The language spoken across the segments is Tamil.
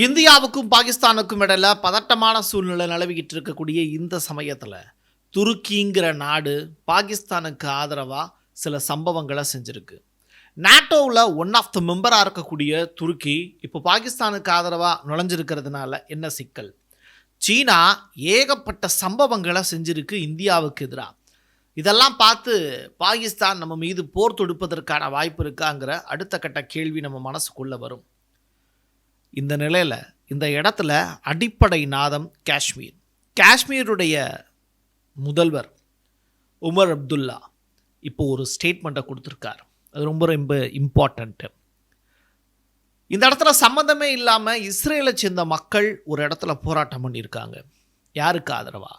இந்தியாவுக்கும் பாகிஸ்தானுக்கும் இடையில் பதட்டமான சூழ்நிலை நிலவிக்கிட்டு இருக்கக்கூடிய இந்த சமயத்தில் துருக்கிங்கிற நாடு பாகிஸ்தானுக்கு ஆதரவாக சில சம்பவங்களை செஞ்சுருக்கு. நாட்டோவில் ஒன் ஆஃப் த மெம்பராக இருக்கக்கூடிய துருக்கி இப்போ பாகிஸ்தானுக்கு ஆதரவாக நுழைஞ்சிருக்கிறதுனால என்ன சிக்கல்? சீனா ஏகப்பட்ட சம்பவங்களை செஞ்சுருக்கு இந்தியாவுக்கு எதிராக இதெல்லாம் பார்த்து பாகிஸ்தான் நம்ம மீது போர் தொடுப்பதற்கான வாய்ப்பு இருக்காங்கிற அடுத்த கட்ட கேள்வி நம்ம மனசுக்குள்ளே வரும். இந்த நிலையில் இந்த இடத்துல அடிப்படை நாதம் காஷ்மீர். காஷ்மீருடைய முதல்வர் உமர் அப்துல்லா இப்போ ஒரு ஸ்டேட்மெண்ட்டை கொடுத்துருக்கார். அது ரொம்ப ரொம்ப இம்பார்ட்டண்ட்டு இந்த இடத்துல சம்மந்தமே இல்லாமல் இஸ்ரேலை சேர்ந்த மக்கள் ஒரு இடத்துல போராட்டம் பண்ணியிருக்காங்க. யாருக்கு ஆதரவா?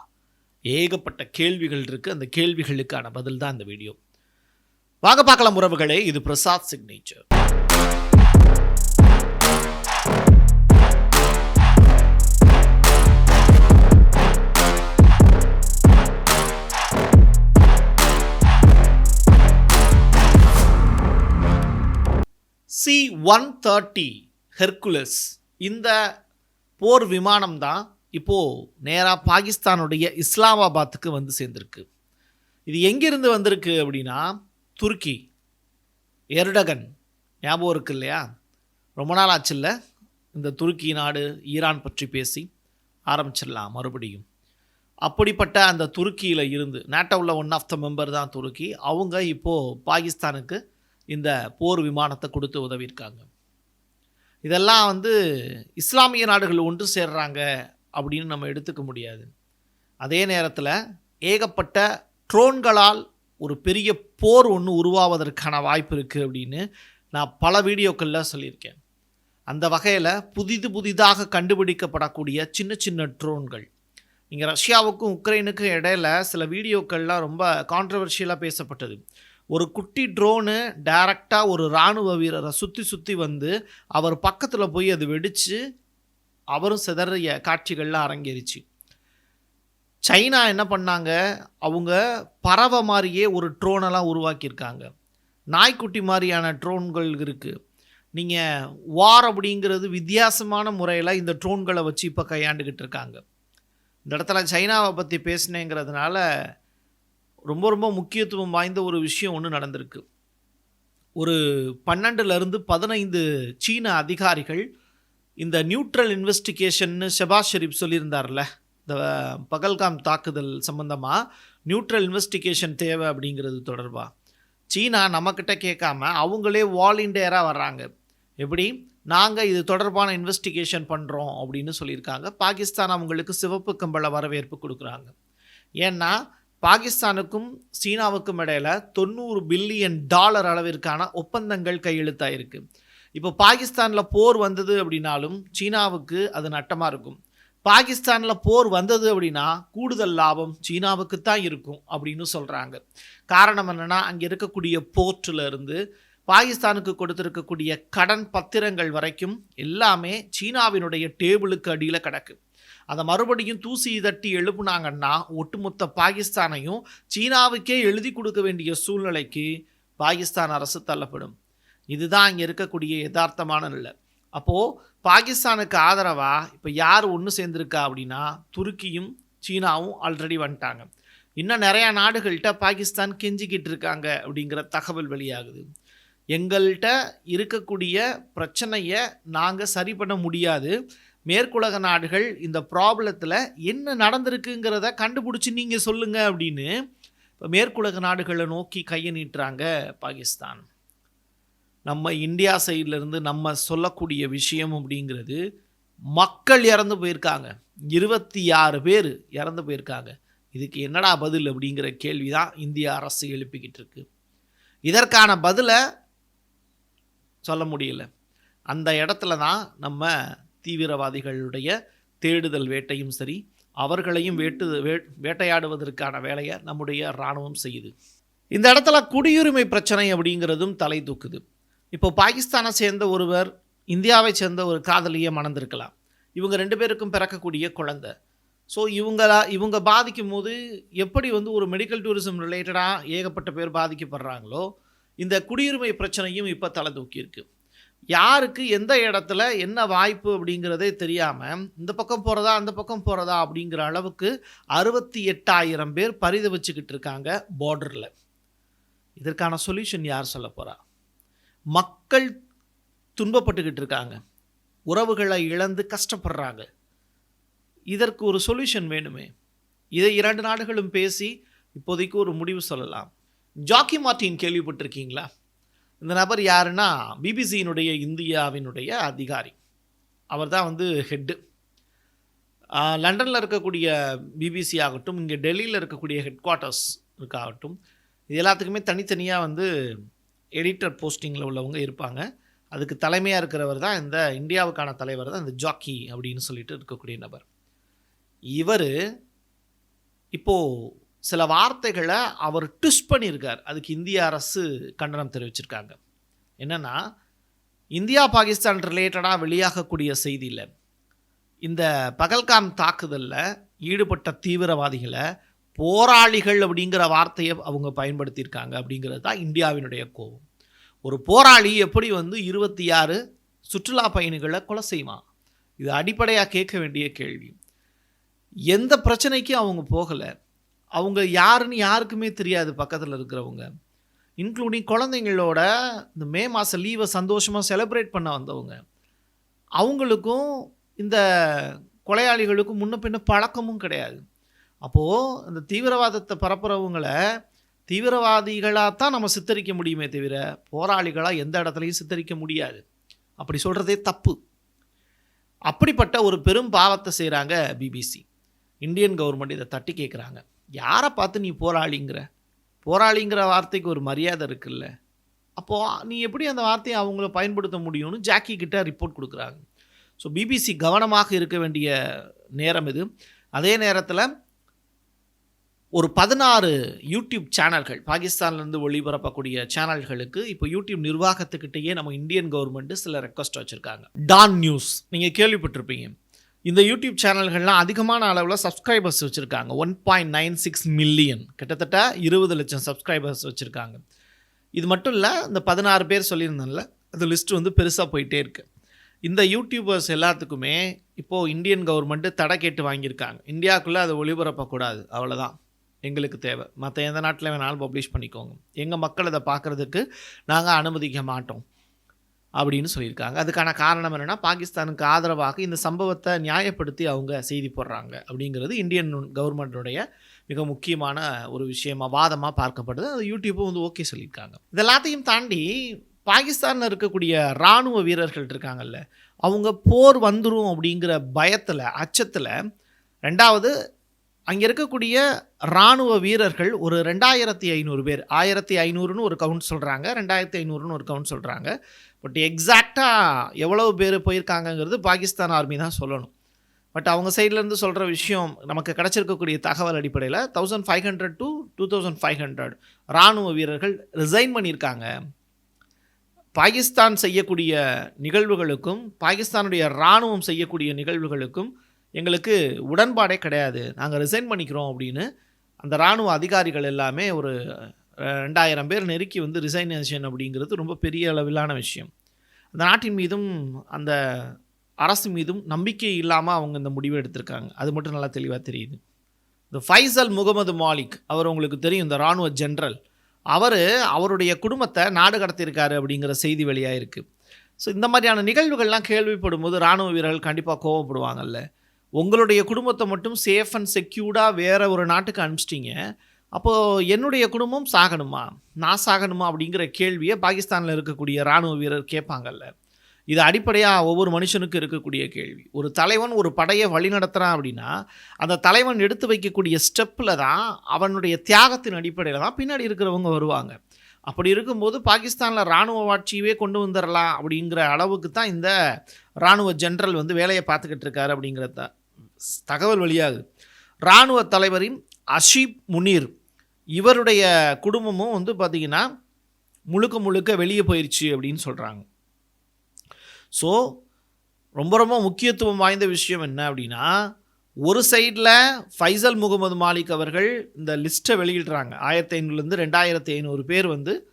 ஏகப்பட்ட கேள்விகள் இருக்குது அந்த கேள்விகளுக்கான பதில் தான் இந்த வீடியோ. வாங்க பார்க்கலாம் உறவுகளே இது Prasad signature C one thirty Hercules. இந்த போர் விமானம் தான் இப்போது நேராக பாகிஸ்தானுடைய இஸ்லாமாபாத்துக்கு வந்து சேர்ந்துருக்கு. இது எங்கிருந்து வந்திருக்கு அப்படின்னா துருக்கி. எர்டகன். ஞாபகம் இருக்கு இல்லையா? ரொம்ப நாள் ஆச்சுல்ல. இந்த துருக்கி நாடு ஈரான் பற்றி பேசி ஆரம்பிச்சிடலாம் மறுபடியும். அப்படிப்பட்ட அந்த துருக்கியில் இருந்து நேட்டோவில் ஒன் ஆஃப் த மெம்பர் தான் துருக்கி. அவங்க இப்போது பாகிஸ்தானுக்கு இந்த போர் விமானத்தை கொடுத்து உதவியிருக்காங்க. இதெல்லாம் வந்து இஸ்லாமிய நாடுகள் ஒன்று சேர்றாங்க அப்படின்னு நம்ம எடுத்துக்க முடியாது. அதே நேரத்தில் ஏகப்பட்ட ட்ரோன்களால் ஒரு பெரிய போர் ஒன்று உருவாவதற்கான வாய்ப்பு இருக்குது அப்படின்னு நான் பல வீடியோக்களில் சொல்லியிருக்கேன். அந்த வகையில் புதிது புதிதாக கண்டுபிடிக்கப்படக்கூடிய சின்ன சின்ன ட்ரோன்கள். இங்கே ரஷ்யாவுக்கும் உக்ரைனுக்கும் இடையில சில வீடியோக்கள்லாம் ரொம்ப கான்ட்ரவர்ஷியலாக பேசப்பட்டது. ஒரு குட்டி ட்ரோனு டைரக்டாக ஒரு இராணுவ வீரரை சுற்றி சுற்றி வந்து அவர் பக்கத்தில் போய் அது வெடித்து அவரும் சிதறிய காட்சிகள்லாம் அரங்கேறிச்சு. சைனா என்ன பண்ணாங்க? அவங்க பறவை மாதிரியே ஒரு ட்ரோனெல்லாம் உருவாக்கியிருக்காங்க. நாய்க்குட்டி மாதிரியான ட்ரோன்கள் இருக்குது நீங்கள் வார் அப்படிங்கிறது வித்தியாசமான முறையில் இந்த ட்ரோன்களை வச்சு இப்போ கையாண்டுக்கிட்டு இருக்காங்க. இந்த இடத்துல சைனாவை பற்றி பேசினேங்கிறதுனால ரொம்ப ரொம்ப முக்கியத்துவம் வாய்ந்த ஒரு விஷயம் ஒன்று நடந்திருக்கு. ஒரு பன்னெண்டுலேருந்து பதினைந்து சீன அதிகாரிகள் இந்த நியூட்ரல் இன்வெஸ்டிகேஷன்னு ஷெபாஸ் ஷெரீப் சொல்லியிருந்தார்ல இந்த பகல்காம் தாக்குதல் சம்மந்தமாக நியூட்ரல் இன்வெஸ்டிகேஷன் தேவை அப்படிங்கிறது தொடர்பாக சீனா நம்மக்கிட்ட கேட்காம அவங்களே வாலண்டியராக வர்றாங்க. எப்படி? நாங்கள் இது தொடர்பான இன்வெஸ்டிகேஷன் பண்ணுறோம் அப்படின்னு சொல்லியிருக்காங்க. பாகிஸ்தான் அவங்களுக்கு சிவப்பு கம்பள வரவேற்பு கொடுக்குறாங்க. ஏன்னா பாகிஸ்தானுக்கும் சீனாவுக்கும் இடையில் தொண்ணூறு பில்லியன் டாலர் அளவிற்கான ஒப்பந்தங்கள் கையெழுத்தாயிருக்கு. இப்போ பாகிஸ்தானில் போர் வந்தது அப்படின்னாலும் சீனாவுக்கு அது நட்டமாக இருக்கும். பாகிஸ்தானில் போர் வந்தது அப்படின்னா கூடுதல் லாபம் சீனாவுக்கு தான் இருக்கும் அப்படின்னு சொல்கிறாங்க காரணம் என்னென்னா அங்கே இருக்கக்கூடிய போர்ட்டில் இருந்து பாகிஸ்தானுக்கு கொடுத்துருக்கக்கூடிய கடன் பத்திரங்கள் வரைக்கும் எல்லாமே சீனாவினுடைய டேபிளுக்கு அடியில் கிடக்கு. அதை மறுபடியும் தூசி தட்டி எழுப்புனாங்கன்னா ஒட்டுமொத்த பாகிஸ்தானையும் சீனாவுக்கே எழுதி கொடுக்க வேண்டிய சூழ்நிலைக்கு பாகிஸ்தான் அரசு தள்ளப்படும். இதுதான் இங்கே இருக்கக்கூடிய யதார்த்தமான நிலை. அப்போது பாகிஸ்தானுக்கு ஆதரவாக இப்போ யார் ஒன்று சேர்ந்துருக்கா அப்படின்னா துருக்கியும் சீனாவும் ஆல்ரெடி வந்துட்டாங்க. இன்னும் நிறையா நாடுகள்கிட்ட பாகிஸ்தான் கெஞ்சிக்கிட்டு இருக்காங்க அப்படிங்கிற தகவல் வெளியாகுது. எங்கள்கிட்ட இருக்கக்கூடிய பிரச்சனையை நாங்கள் சரி பண்ண முடியாது. மேற்குலக நாடுகள் இந்த ப்ராப்ளத்தில் என்ன நடந்திருக்குங்கிறத கண்டுபிடிச்சி நீங்கள் சொல்லுங்கள் அப்படின்னு இப்போ மேற்குலக நாடுகளை நோக்கி கையை நீட்டுறாங்க பாகிஸ்தான். நம்ம இந்தியா சைட்லேருந்து நம்ம சொல்லக்கூடிய விஷயம் அப்படிங்கிறது மக்கள் இறந்து போயிருக்காங்க. இருபத்தி ஆறு பேர் இறந்து போயிருக்காங்க. இதுக்கு என்னடா பதில் அப்படிங்கிற கேள்வி தான் இந்திய அரசு எழுப்பிக்கிட்டு இருக்கு. இதற்கான பதிலை சொல்ல முடியல. அந்த இடத்துல தான் நம்ம தீவிரவாதிகளுடைய தேடுதல் வேட்டையும் சரி அவர்களையும் வேட்டு வே வேட்டையாடுவதற்கான வேலையை நம்முடைய இராணுவம் செய்யுது. இந்த இடத்துல குடியுரிமை பிரச்சனை அப்படிங்கிறதும் தலை தூக்குது. இப்போ பாகிஸ்தானை சேர்ந்த ஒருவர் இந்தியாவை சேர்ந்த ஒரு காதலியை மணந்திருக்கலாம். இவங்க ரெண்டு பேருக்கும் பிறக்கக்கூடிய குழந்தை. ஸோ இவங்களா இவங்க பாதிக்கும் போது எப்படி வந்து ஒரு மெடிக்கல் டூரிசம் ரிலேட்டடாக ஏகப்பட்ட பேர் பாதிக்கப்படுறாங்களோ இந்த குடியுரிமை பிரச்சனையும் இப்போ தலை தூக்கியிருக்கு. யாருக்கு எந்த இடத்துல என்ன வாய்ப்பு அப்படிங்கிறதே தெரியாமல் இந்த பக்கம் போகிறதா அந்த பக்கம் போகிறதா அப்படிங்கிற அளவுக்கு அறுபத்தி எட்டாயிரம் பேர் பரிதவிச்சுக்கிட்டு இருக்காங்க பார்டரில் இதற்கான சொல்யூஷன் யார் சொல்ல போகிறா மக்கள் துன்பப்பட்டுக்கிட்டு இருக்காங்க. உறவுகளை இழந்து கஷ்டப்படுறாங்க. இதற்கு ஒரு சொல்யூஷன் வேணுமே. இதை இரண்டு நாடுகளும் பேசி இப்போதைக்கு ஒரு முடிவு சொல்லலாம். ஜாக்கி மார்டின் கேள்விப்பட்டிருக்கீங்களா? இந்த நபர் யாருன்னா பிபிசியினுடைய இந்தியாவினுடைய அதிகாரி. அவர் தான் வந்து ஹெட்டு லண்டனில் இருக்கக்கூடிய பிபிசி ஆகட்டும் இங்கே டெல்லியில் இருக்கக்கூடிய ஹெட் குவார்ட்டர்ஸ் இருக்காகட்டும் இது எல்லாத்துக்குமே தனித்தனியாக வந்து எடிட்டர் போஸ்டிங்கில் உள்ளவங்க இருப்பாங்க. அதுக்கு தலைமையாக இருக்கிறவர் தான் இந்த இந்தியாவுக்கான தலைவர் தான் இந்த ஜாக்கி அப்படின்னு சொல்லிட்டு இருக்கக்கூடிய நபர். இவர் இப்போது சில வார்த்தைகளை அவர் ட்விஸ்ட் பண்ணியிருக்கார். அதுக்கு இந்திய அரசு கண்டனம் தெரிவிச்சிருக்காங்க. என்னென்னா இந்தியா பாகிஸ்தான் ரிலேட்டடாக வெளியாகக்கூடிய செய்தியில் இந்த பகல்காம் தாக்குதலில் ஈடுபட்ட தீவிரவாதிகளை போராளிகள் அப்படிங்கிற வார்த்தையை அவங்க பயன்படுத்தியிருக்காங்க அப்படிங்கிறது தான் இந்தியாவினுடைய கோபம். ஒரு போராளி எப்படி வந்து இருபத்தி ஆறு சுற்றுலா பயணிகளை கொலை செய்வான்? இது அடிப்படையாக கேட்க வேண்டிய கேள்வி. எந்த பிரச்சனைக்கும் அவங்க போகலை. அவங்க யாருன்னு யாருக்குமே தெரியாது பக்கத்தில் இருக்கிறவங்க. இன்க்ளூடிங் குழந்தைங்களோட இந்த மே மாதம் லீவை சந்தோஷமாக செலிப்ரேட் பண்ண வந்தவங்க. அவங்களுக்கும் இந்த கொலையாளிகளுக்கும் முன்ன பின்ன பழக்கமும் கிடையாது. அப்போது இந்த தீவிரவாதத்தை பரப்புகிறவங்களை தீவிரவாதிகளாக தான் நம்ம சித்தரிக்க முடியுமே தவிர போராளிகளாக எந்த இடத்துலையும் சித்தரிக்க முடியாது. அப்படி சொல்கிறதே தப்பு. அப்படிப்பட்ட ஒரு பெரும் பாவத்தை செய்கிறாங்க பிபிசி இந்தியன் கவர்மெண்ட் இதை தட்டி கேட்குறாங்க யாரை பார்த்து நீ போராளிங்கிற? போராளிங்கிற வார்த்தைக்கு ஒரு மரியாதை இருக்குல்ல. அப்போது நீ எப்படி அந்த வார்த்தையை அவங்கள பயன்படுத்த முடியும்னு ஜாக்கி கிட்ட ரிப்போர்ட் கொடுக்குறாங்க. ஸோ பிபிசி கவனமாக இருக்க வேண்டிய நேரம் இது. அதே நேரத்தில் ஒரு பதினாறு யூடியூப் சேனல்கள் பாகிஸ்தான்லேருந்து ஒளிபரப்பக்கூடிய சேனல்களுக்கு இப்போ யூடியூப் நிர்வாகத்துக்கிட்டேயே நம்ம இந்தியன் கவர்மெண்ட்டு சில ரெக்வஸ்ட் வச்சுருக்காங்க. Dawn news. நீங்கள் கேள்விப்பட்டிருப்பீங்க. இந்த யூடியூப் சேனல்கள்லாம் அதிகமான அளவில் சப்ஸ்கிரைபர்ஸ் வச்சுருக்காங்க. One point nine six million கிட்டத்தட்ட இருபது லட்சம் சப்ஸ்கிரைபர்ஸ் வச்சுருக்காங்க. இது மட்டும் இல்லை இந்த பதினாறு பேர் சொல்லியிருந்தேன்ல அது லிஸ்ட் வந்து பெருசாக போயிட்டே இருக்குது இந்த யூடியூபர்ஸ் எல்லாத்துக்குமே இப்போது இந்தியன் கவர்மெண்ட்டு தடை கேட்டு வாங்கியிருக்காங்க. இந்தியாவுக்குள்ளே அதை ஒளிபரப்பக்கூடாது அவ்வளோதான் எங்களுக்கு தேவை. மற்ற எந்த நாட்டில் வேணாலும் பப்ளிஷ் பண்ணிக்கோங்க. எங்கள் மக்கள் அதை பார்க்குறதுக்கு நாங்கள் அனுமதிக்க மாட்டோம். அப்படின்னு சொல்லியிருக்காங்க. அதுக்கான காரணம் என்னென்னா பாகிஸ்தானுக்கு ஆதரவாக இந்த சம்பவத்தை நியாயப்படுத்தி அவங்க செய்தி போடுறாங்க அப்படிங்கிறது இந்தியன் கவர்மெண்ட்டுடைய மிக முக்கியமான ஒரு விஷயமா வாதமாக பார்க்கப்படுது. அது யூடியூப்பும் வந்து ஓகே சொல்லியிருக்காங்க. இதெல்லாத்தையும் தாண்டி பாகிஸ்தானில் இருக்கக்கூடிய இராணுவ வீரர்கள் இருக்காங்கல்ல அவங்க போர் வந்துடும் அப்படிங்கிற பயத்தில் அச்சத்தில் ரெண்டாவது அங்கே இருக்கக்கூடிய இராணுவ வீரர்கள் ஒரு ரெண்டாயிரத்தி ஐநூறு பேர் ஆயிரத்தி ஐநூறுன்னு ஒரு கவுண்ட் சொல்கிறாங்க ரெண்டாயிரத்தி ஐநூறுன்னு ஒரு கவுண்ட் சொல்கிறாங்க பட் எக்ஸாக்டாக எவ்வளவு பேர் போயிருக்காங்கங்கிறது பாகிஸ்தான் ஆர்மி தான் சொல்லணும். பட் அவங்க சைட்லேருந்து சொல்கிற விஷயம் நமக்கு கிடச்சிருக்கக்கூடிய தகவல் அடிப்படையில் thousand five hundred to two thousand five hundred இராணுவ வீரர்கள் ரிசைன் பண்ணியிருக்காங்க. பாகிஸ்தான் செய்யக்கூடிய நிகழ்வுகளுக்கும் பாகிஸ்தானுடைய இராணுவம் செய்யக்கூடிய நிகழ்வுகளுக்கும் எங்களுக்கு உடன்பாடே கிடையாது. நாங்கள் ரிசைன் பண்ணிக்கிறோம் அப்படின்னு அந்த இராணுவ அதிகாரிகள் எல்லாமே ஒரு ரெண்டாயிரம் பேர் நெருக்கி வந்து ரிசைனேஷன் அப்படிங்கிறது ரொம்ப பெரிய அளவிலான விஷயம். அந்த நாட்டின் மீதும் அந்த அரசு மீதும் நம்பிக்கை இல்லாமல் அவங்க இந்த முடிவை எடுத்திருக்காங்க. அது மட்டும் நல்லா தெளிவாக தெரியுது. இந்த ஃபைசல் முகமது மாலிக் அவர் உங்களுக்கு தெரியும் இந்த இராணுவ ஜென்ரல் அவர் அவருடைய குடும்பத்தை நாடு கடத்தியிருக்காரு அப்படிங்கிற செய்தி வெளியாக இருக்குது ஸோ இந்த மாதிரியான நிகழ்வுகள்லாம் கேள்விப்படும் போது இராணுவ வீரர்கள் கண்டிப்பாக கோவப்படுவாங்கல்ல. உங்களுடைய குடும்பத்தை மட்டும் சேஃப் அண்ட் செக்யூர்டாக வேறு ஒரு நாட்டுக்கு அனுப்பிச்சிட்டிங்க. அப்போது என்னுடைய குடும்பம் சாகணுமா? நான் சாகணுமா அப்படிங்கிற கேள்வியை பாகிஸ்தானில் இருக்கக்கூடிய இராணுவ வீரர் கேட்பாங்கல்ல. இது அடிப்படையாக ஒவ்வொரு மனுஷனுக்கும் இருக்கக்கூடிய கேள்வி. ஒரு தலைவன் ஒரு படையை வழிநடத்துகிறான் அப்படின்னா அந்த தலைவன் எடுத்து வைக்கக்கூடிய ஸ்டெப்பில் தான் அவனுடைய தியாகத்தின் அடிப்படையில் தான் பின்னாடி இருக்கிறவங்க வருவாங்க. அப்படி இருக்கும்போது பாகிஸ்தானில் இராணுவ ஆட்சியவே கொண்டு வந்துடலாம் அப்படிங்கிற அளவுக்கு தான் இந்த இராணுவ ஜென்ரல் வந்து வேலையை பார்த்துக்கிட்டு இருக்காரு அப்படிங்கிறத தகவல் வெளியாகுது இராணுவ தலைவரின் அஷீப் முனீர் இவருடைய குடும்பமும் வந்து பார்த்திங்கன்னா முழுக்க முழுக்க வெளியே போயிடுச்சு அப்படின்னு சொல்கிறாங்க ஸோ ரொம்ப ரொம்ப முக்கியத்துவம் வாய்ந்த விஷயம் என்ன அப்படின்னா ஒரு சைடில் ஃபைசல் முகமது மாலிக் அவர்கள் இந்த லிஸ்ட்டை வெளியிடுறாங்க. ஆயிரத்தி ஐநூறுலேருந்து ரெண்டாயிரத்தி ஐநூறு பேர் வந்து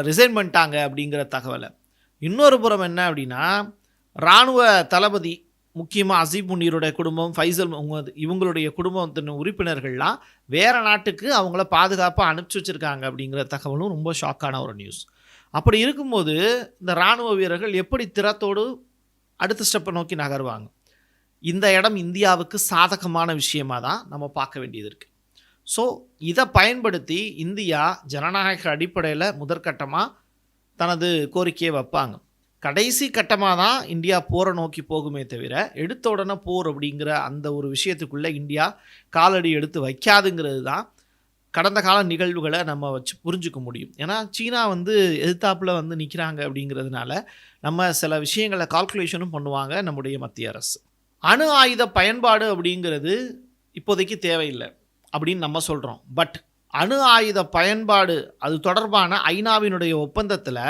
ரிசைன் பண்ணிட்டாங்க அப்படிங்கிற தகவலை. இன்னொரு புறம் என்ன அப்படின்னா இராணுவ தளபதி முக்கியமாக அசீப் முனீருடைய குடும்பம் ஃபைசல் முகமது இவங்களுடைய குடும்பத்தின் உறுப்பினர்கள்லாம் வேறு நாட்டுக்கு அவங்கள பாதுகாப்பாக அனுப்பிச்சி வச்சுருக்காங்க அப்படிங்கிற தகவலும் ரொம்ப ஷாக்கான ஒரு நியூஸ். அப்படி இருக்கும்போது இந்த இராணுவ வீரர்கள் எப்படி திறத்தோடு அடுத்த ஸ்டெப்பை நோக்கி நகருவாங்க? இந்த இடம் இந்தியாவுக்கு சாதகமான விஷயமாக தான் நம்ம பார்க்க வேண்டியது இருக்குது ஸோ இதை பயன்படுத்தி இந்தியா ஜனநாயக அடிப்படையில் முதற்கட்டமாக தனது கோரிக்கையை வைப்பாங்க. கடைசி கட்டமாக தான் இந்தியா போரை நோக்கி போகுமே தவிர எடுத்த உடனே போர் அப்படிங்கிற அந்த ஒரு விஷயத்துக்குள்ளே இந்தியா காலடி எடுத்து வைக்காதுங்கிறது தான் கடந்த கால நிகழ்வுகளை நம்ம வச்சு புரிஞ்சுக்க முடியும். ஏன்னா சீனா வந்து எதிர்த்தாப்பில் வந்து நிற்கிறாங்க அப்படிங்கிறதுனால நம்ம சில விஷயங்களை கால்குலேஷனும் பண்ணுவாங்க நம்முடைய மத்திய அரசு. அணு ஆயுத பயன்பாடு அப்படிங்கிறது இப்போதைக்கு தேவையில்லை அப்படின்னு நம்ம சொல்கிறோம் பட் அணு ஆயுத பயன்பாடு அது தொடர்பான ஐநாவினுடைய ஒப்பந்தத்தில்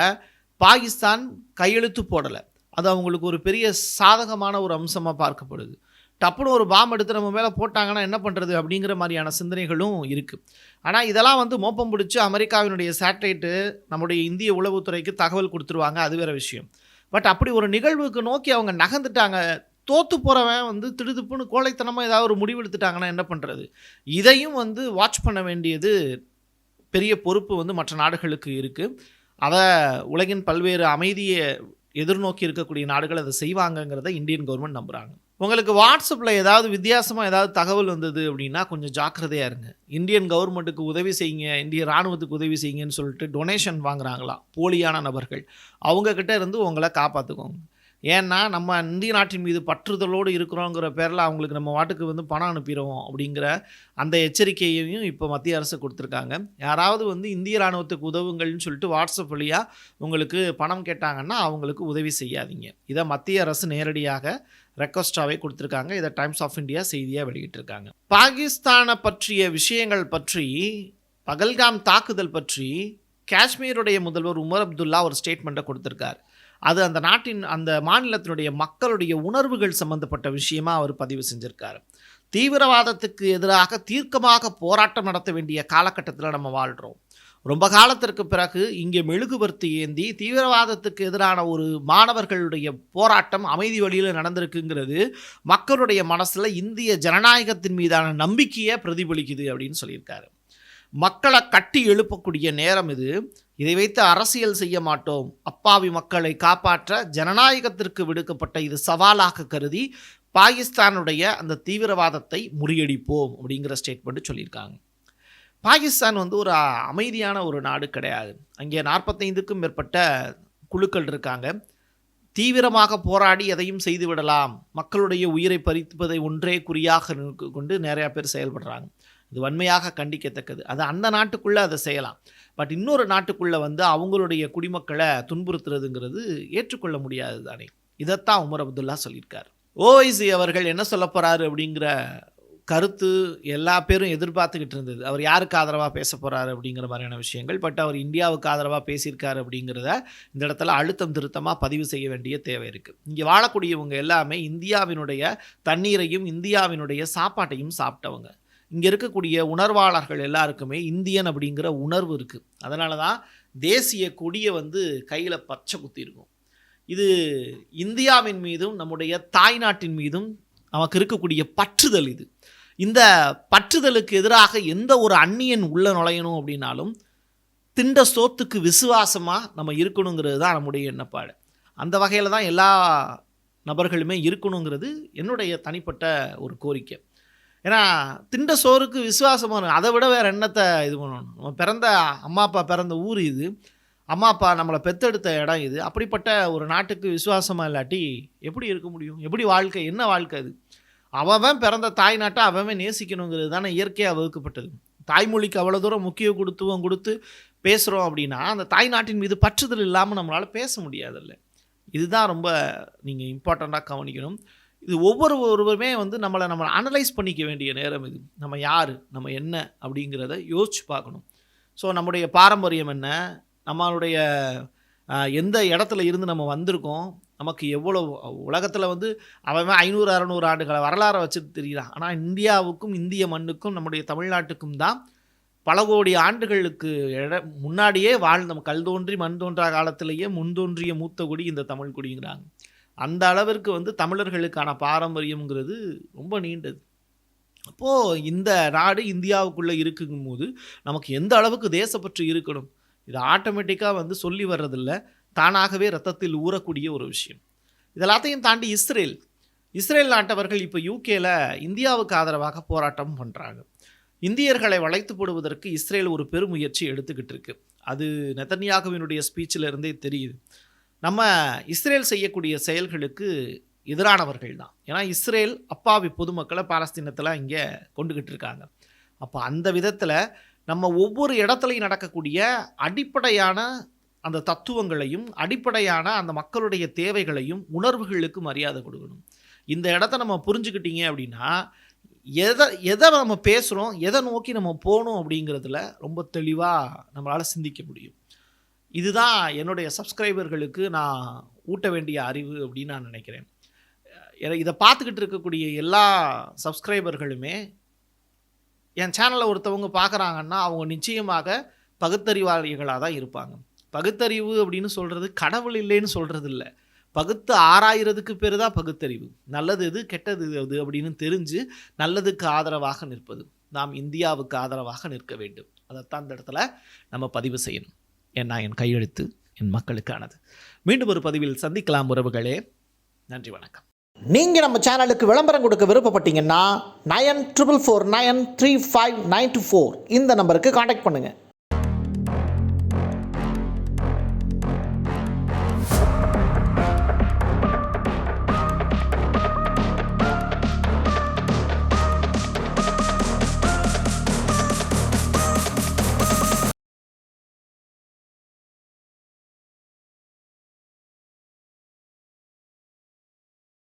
பாகிஸ்தான் கையெழுத்து போடலை. அது அவங்களுக்கு ஒரு பெரிய சாதகமான ஒரு அம்சமாக பார்க்கப்படுது. டப்புன்னு ஒரு பாம் எடுத்து நம்ம மேலே போட்டாங்கன்னா என்ன பண்ணுறது அப்படிங்கிற மாதிரியான சிந்தனைகளும் இருக்குது ஆனால் இதெல்லாம் வந்து மோப்பம் பிடிச்சி அமெரிக்காவினுடைய சேட்டலைட்டு நம்முடைய இந்திய உளவுத்துறைக்கு தகவல் கொடுத்துருவாங்க. அது வேறு விஷயம். பட் அப்படி ஒரு நிகழ்வுக்கு நோக்கி அவங்க நகர்ந்துட்டாங்க. தோத்து போகிறவன் வந்து திடுதுப்புன்னு கோழைத்தனமாக ஏதாவது ஒரு முடிவு எடுத்துட்டாங்கன்னா என்ன பண்ணுறது இதையும் வந்து வாட்ச் பண்ண வேண்டியது பெரிய பொறுப்பு வந்து மற்ற நாடுகளுக்கு இருக்குது அதை உலகின் பல்வேறு அமைதியை எதிர்நோக்கி இருக்கக்கூடிய நாடுகள் அதை செய்வாங்கங்கிறத இந்தியன் கவர்மெண்ட் நம்புகிறாங்க உங்களுக்கு வாட்ஸ்அப்பில் ஏதாவது வித்தியாசமாக ஏதாவது தகவல் வந்தது அப்படின்னா கொஞ்சம் ஜாக்கிரதையாக இருங்க. இந்தியன் கவர்மெண்ட்டுக்கு உதவி செய்யுங்க இந்திய இராணுவத்துக்கு உதவி செய்யுங்கன்னு சொல்லிட்டு டொனேஷன் வாங்குறாங்களாம் போலியான நபர்கள். அவங்கக்கிட்ட இருந்து உங்களை காப்பாற்றுக்கோங்க ஏன்னா நம்ம இந்திய நாட்டின் மீது பற்றுதலோடு இருக்கிறோங்கிற பேரில் அவங்களுக்கு நம்ம வாட்டுக்கு வந்து பணம் அனுப்பிடுவோம் அப்படிங்கிற அந்த எச்சரிக்கையையும் இப்போ மத்திய அரசு கொடுத்துருக்காங்க. யாராவது வந்து இந்திய இராணுவத்துக்கு உதவுங்கள்னு சொல்லிட்டு வாட்ஸ்அப் வழியாக உங்களுக்கு பணம் கேட்டாங்கன்னா அவங்களுக்கு உதவி செய்யாதீங்க. இதை மத்திய அரசு நேரடியாக ரெக்வஸ்டாகவே கொடுத்துருக்காங்க. இதை டைம்ஸ் ஆஃப் இந்தியா செய்தியாக வெளியிட்டிருக்காங்க. பாகிஸ்தானை பற்றிய விஷயங்கள் பற்றி பகல்காம் தாக்குதல் பற்றி காஷ்மீருடைய முதல்வர் உமர் அப்துல்லா ஒரு ஸ்டேட்மெண்ட்டை கொடுத்துருக்காரு. அது அந்த நாட்டின் அந்த மாநிலத்தினுடைய மக்களுடைய உணர்வுகள் சம்பந்தப்பட்ட விஷயமா அவர் பதிவு செஞ்சிருக்காரு. தீவிரவாதத்துக்கு எதிராக தீர்க்கமாக போராட்டம் நடத்த வேண்டிய காலகட்டத்தில் நம்ம வாழ்கிறோம் ரொம்ப காலத்திற்கு பிறகு இங்கே மெழுகுபர்த்தி ஏந்தி தீவிரவாதத்துக்கு எதிரான ஒரு மாணவர்களுடைய போராட்டம் அமைதி வழியில் நடந்திருக்குங்கிறது மக்களுடைய மனசில் இந்திய ஜனநாயகத்தின் மீதான நம்பிக்கையை பிரதிபலிக்குது அப்படின்னு சொல்லியிருக்காரு. மக்களை கட்டி எழுப்பக்கூடிய நேரம் இது. இதை வைத்து அரசியல் செய்ய மாட்டோம். அப்பாவி மக்களை காப்பாற்ற ஜனநாயகத்திற்கு விடுக்கப்பட்ட இது சவாலாக கருதி பாகிஸ்தானுடைய அந்த தீவிரவாதத்தை முறியடிப்போம் அப்படிங்கிற ஸ்டேட்மெண்ட் சொல்லியிருக்காங்க. பாகிஸ்தான் வந்து ஒரு அமைதியான ஒரு நாடு கிடையாது. அங்கே நாற்பத்தைந்துக்கும் மேற்பட்ட குழுக்கள் இருக்காங்க. தீவிரமாக போராடி எதையும் செய்துவிடலாம் மக்களுடைய உயிரை பறிப்பதை ஒன்றே குறியாக கொண்டு நிறையா பேர் செயல்படுறாங்க. இது வன்மையாக கண்டிக்கத்தக்கது. அது அந்த நாட்டுக்குள்ளே அதை செய்யலாம். பட் இன்னொரு நாட்டுக்குள்ளே வந்து அவங்களுடைய குடிமக்களை துன்புறுத்துறதுங்கிறது ஏற்றுக்கொள்ள முடியாது தானே. இதைத்தான் உமர் அப்துல்லா சொல்லியிருக்கார். ஓஐசி அவர்கள் என்ன சொல்ல போகிறாரு அப்படிங்கிற கருத்து எல்லா பேரும் எதிர்பார்த்துக்கிட்டு இருந்தது. அவர் யாருக்கு ஆதரவாக பேச போகிறாரு அப்படிங்கிற மாதிரியான விஷயங்கள் பட் அவர் இந்தியாவுக்கு ஆதரவாக பேசியிருக்காரு அப்படிங்கிறத இந்த இடத்துல அழுத்தம் திருத்தமாக பதிவு செய்ய வேண்டிய தேவை இருக்குது இங்கே வாழக்கூடியவங்க எல்லாமே இந்தியாவினுடைய தண்ணீரையும் இந்தியாவினுடைய சாப்பாட்டையும் சாப்பிட்டவங்க. இங்கே இருக்கக்கூடிய உணர்வாளர்கள் எல்லாருக்குமே இந்தியன் அப்படிங்கிற உணர்வு இருக்குது அதனால தான் தேசிய கொடியை வந்து கையில் பச்சை குத்தி இருக்கும். இது இந்தியாவின் மீதும் நம்முடைய தாய்நாட்டின் மீதும் நமக்கு இருக்கக்கூடிய பற்றுதல் இது. இந்த பற்றுதலுக்கு எதிராக எந்த ஒரு அந்நியன் உள்ள நுழையணும் அப்படின்னாலும் திண்ட சோத்துக்கு விசுவாசமாக நம்ம இருக்கணுங்கிறது தான் நம்முடைய எண்ணப்பாடு. அந்த வகையில் தான் எல்லா நபர்களுமே இருக்கணுங்கிறது என்னுடைய தனிப்பட்ட ஒரு கோரிக்கை. ஏன்னா திண்ட சோறுக்கு விசுவாசமாக அதை விட வேறு எண்ணத்தை இது பண்ணணும்? நம்ம பிறந்த அம்மா அப்பா பிறந்த ஊர் இது. அம்மா அப்பா நம்மளை பெத்தெடுத்த இடம் இது. அப்படிப்பட்ட ஒரு நாட்டுக்கு விசுவாசமாக இல்லாட்டி எப்படி இருக்க முடியும்? எப்படி வாழ்க்கை? என்ன வாழ்க்கை அது? அவன் பிறந்த தாய் நாட்டை அவன் நேசிக்கணுங்கிறது தானே இயற்கையாக வகுக்கப்பட்டது. தாய்மொழிக்கு அவ்வளோ தூரம் முக்கிய கொடுத்துவம் கொடுத்து பேசுகிறோம் அப்படின்னா அந்த தாய் நாட்டின் மீது பற்றுதல் இல்லாமல் நம்மளால் பேச முடியாதுல்ல. இதுதான் ரொம்ப நீங்கள் இம்பார்ட்டண்ட்டாக கவனிக்கணும். இது ஒவ்வொரு ஒருவருமே வந்து நம்மளை நம்ம அனலைஸ் பண்ணிக்க வேண்டிய நேரம் இது. நம்ம யார்? நம்ம என்ன? அப்படிங்கிறத யோசிச்சு பார்க்கணும். ஸோ நம்முடைய பாரம்பரியம் என்ன? நம்மளுடைய எந்த இடத்துல இருந்து நம்ம வந்திருக்கோம்? நமக்கு எவ்வளோ உலகத்தில் வந்து அவன் ஐநூறு அறநூறு ஆண்டுகளை வரலாறை வச்சுட்டு தெரியலாம் ஆனால் இந்தியாவுக்கும் இந்திய மண்ணுக்கும் நம்முடைய தமிழ்நாட்டுக்கும் தான் பல கோடி ஆண்டுகளுக்கு இட முன்னாடியே வாழ்ந்த கல் தோன்றி மண் தோன்றா காலத்திலேயே முன்தோன்றிய மூத்த குடி இந்த தமிழ் குடிங்கிறாங்க. அந்த அளவிற்கு வந்து தமிழர்களுக்கான பாரம்பரியங்கிறது ரொம்ப நீண்டது. அப்போது இந்த நாடு இந்தியாவுக்குள்ளே இருக்குங்கும் போது நமக்கு எந்த அளவுக்கு தேசப்பற்று இருக்கணும்? இது ஆட்டோமேட்டிக்காக வந்து சொல்லி வர்றதில்ல. தானாகவே ரத்தத்தில் ஊறக்கூடிய ஒரு விஷயம். இதெல்லாத்தையும் தாண்டி இஸ்ரேல். இஸ்ரேல் நாட்டவர்கள் இப்போ யூகேல இந்தியாவுக்கு ஆதரவாக போராட்டம் பண்ணுறாங்க இந்தியர்களை வளைத்து போடுவதற்கு இஸ்ரேல் ஒரு பெருமுயற்சி எடுத்துக்கிட்டு இருக்கு. அது நெத்தன்யாகுவினுடைய ஸ்பீச்சில் இருந்தே தெரியுது. நம்ம இஸ்ரேல் செய்யக்கூடிய செயல்களுக்கு எதிரானவர்கள் தான். ஏன்னா இஸ்ரேல் அப்பாவி பொதுமக்களை பாலஸ்தீனத்தில் இங்கே கொண்டுகிட்டு இருக்காங்க. அப்போ அந்த விதத்தில் நம்ம ஒவ்வொரு இடத்துலையும் நடக்கக்கூடிய அடிப்படையான அந்த தத்துவங்களையும் அடிப்படையான அந்த மக்களுடைய தேவைகளையும் உணர்வுகளுக்கு மரியாதை கொடுக்கணும். இந்த இடத்த நம்ம புரிஞ்சுக்கிட்டீங்க அப்படின்னா எதை எதை நம்ம பேசுகிறோம் எதை நோக்கி நம்ம போகணும் அப்படிங்கிறதுல ரொம்ப தெளிவாக நம்மளால் சிந்திக்க முடியும். இதுதான் என்னுடைய சப்ஸ்கிரைபர்களுக்கு நான் ஊட்ட வேண்டிய அறிவு அப்படின்னு நான் நினைக்கிறேன். இதை பார்த்துக்கிட்டு இருக்கக்கூடிய எல்லா சப்ஸ்கிரைபர்களுமே என் சேனலை ஒருத்தவங்க பார்க்குறாங்கன்னா அவங்க நிச்சயமாக பகுத்தறிவாளிகளாக தான் இருப்பாங்க. பகுத்தறிவு அப்படின்னு சொல்கிறது கடவுள் இல்லைன்னு சொல்கிறது இல்லை பகுத்து ஆராயிறதுக்கு பேர் தான் பகுத்தறிவு. நல்லது எது கெட்டது எது அப்படின்னு தெரிஞ்சு நல்லதுக்கு ஆதரவாக நிற்பது. நாம் இந்தியாவுக்கு ஆதரவாக நிற்க வேண்டும். அதைத்தான் இந்த இடத்துல நம்ம பதிவு செய்யணும். ஏன்னா என் கையெழுத்து என் மக்களுக்கானது. மீண்டும் ஒரு பதிவில் சந்திக்கலாம் உறவுகளே. நன்றி வணக்கம். நீங்கள் நம்ம சேனலுக்கு விளம்பரம் கொடுக்க விருப்பப்பட்டீங்கன்னா nine triple four nine three five nine two four இந்த நம்பருக்கு காண்டாக்ட் பண்ணுங்கள்